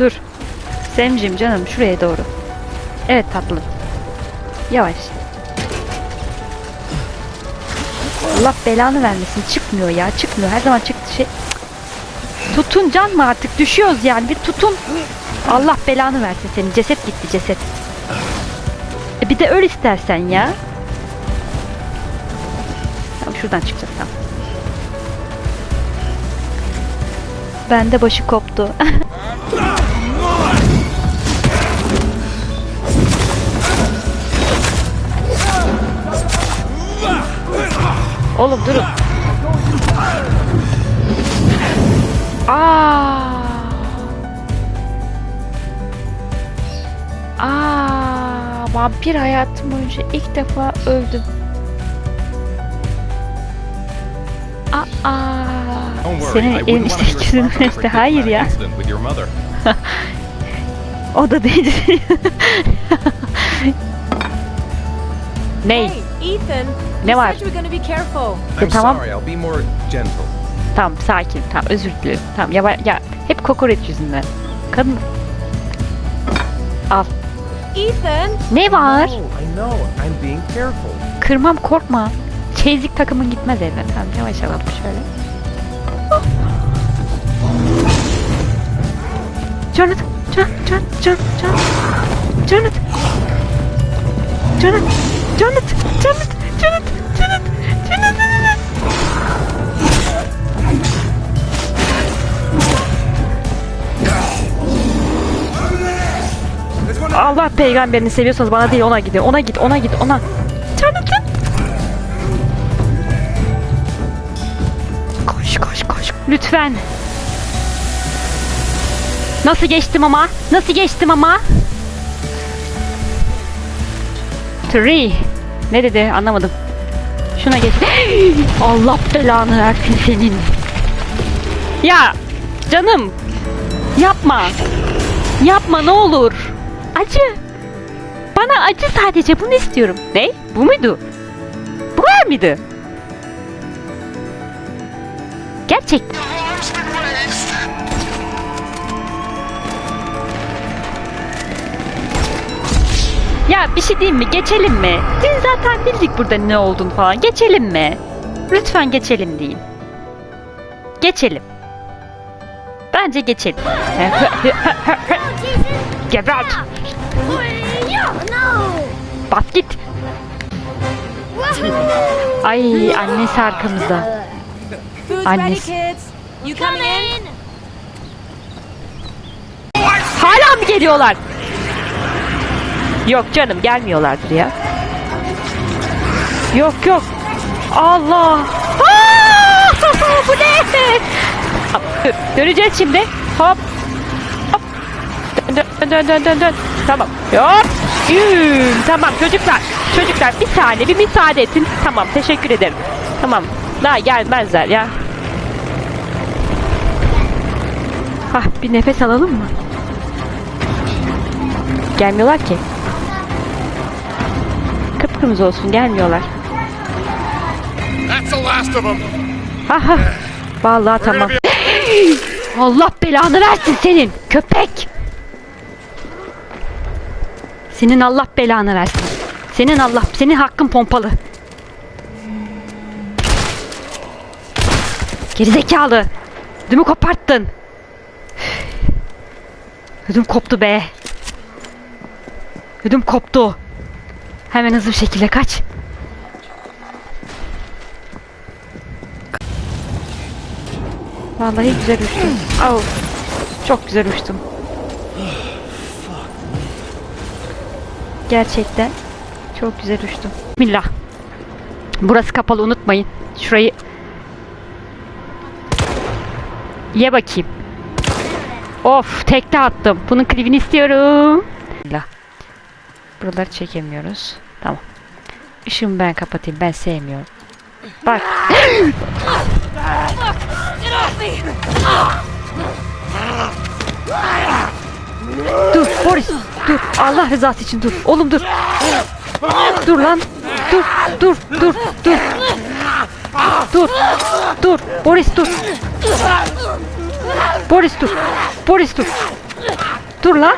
Dur. Semcim canım şuraya doğru. Evet tatlım. Yavaş. Allah belanı vermesin. Çıkmıyor ya. Çıkmıyor. Her zaman çıktı şey. Tutun can mı artık? Düşüyoruz yani. Bir tutun. Allah belanı versin senin. Ceset gitti ceset. E bir de öl istersen ya. Tamam şuradan çıkacağız tamam. Bende başı koptu. Oğlum durun. Aa. Aa, vampir hayatım boyunca ilk defa öldüm. Aa. Senin wouldn't işte hayır ya. incident with your mother. O da değil. Ney? Ethan. Ne var? said you were gonna be careful. I'm tamam. sorry, I'll be more gentle. Tamam sakin. Tamam özür dilerim. Tamam ya, ya hep kokoreç yüzünden. Kadın al. Ethan. Ne var? I know, I'm being careful. Kırmam korkma. Çeyizlik takımın gitmez evden. Tamam yavaş alalım şöyle. Jonathan, Can, Can, Can, Can, Jonathan, Jonathan, Jonathan, Jonathan, Jonathan, Jonathan, Jonathan. Allah peygamberini seviyorsanız bana değil ona gidin. Ona git, ona git, ona. Jonathan. Koş, koş, koş. Lütfen. Nasıl geçtim ama? Nasıl geçtim ama? Three. Ne dedi? Anlamadım. Şuna geç. Allah belanı versin senin. Ya canım. Yapma. Yapma ne olur. Acı. Bana acı sadece bunu istiyorum. Ne? Bu muydu? Bu kadar mıydı? Gerçek. Ya bir şey diyeyim mi? Geçelim mi? Biz zaten bildik burada ne olduğunu falan. Geçelim mi? Lütfen geçelim deyin. Geçelim. Bence geçelim. Gebert. Bas git. Ay annesi arkamızda. Food's Anne. ready, kids. You coming in? Hala mı geliyorlar? Yok canım gelmiyorlardır ya. Yok yok. Allah. Aa, bu ne? Döneceğiz şimdi. Hop. Hop. Dön dön dön dön. dön. Tamam. Hop. Yüm. Tamam çocuklar. Çocuklar bir saniye bir müsaade edin. Tamam teşekkür ederim. Tamam. Daha gelmezler ya. Ah bir nefes alalım mı? Gelmiyorlar ki. Kıpkırmızı olsun gelmiyorlar. That's the last of them. Aha. Vallahi tamam. Allah belanı versin senin köpek. Senin Allah belanı versin. Senin Allah, senin hakkın pompalı. Gerizekalı. Ödümü koparttın. Ödüm koptu be. Ödüm koptu. Hemen hızlı bir şekilde kaç. Vallahi güzel uçtum. Au. Çok güzel uçtum. Gerçekten çok güzel uçtum. Bismillah. Burası kapalı unutmayın. Şurayı Ye bakayım. Of tekte attım. Bunun klibini istiyorum. Bismillah. Buraları çekemiyoruz. Tamam. Işığımı ben kapatayım. Ben sevmiyorum. Bak. Dur Boris dur Allah rızası için dur oğlum dur Dur lan dur dur dur dur Dur dur Boris dur Boris dur Boris dur Dur lan.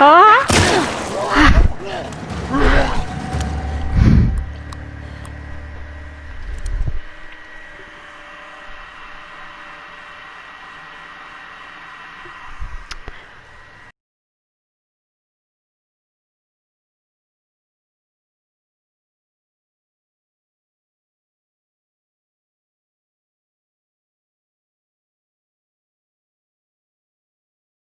Aa! Ah!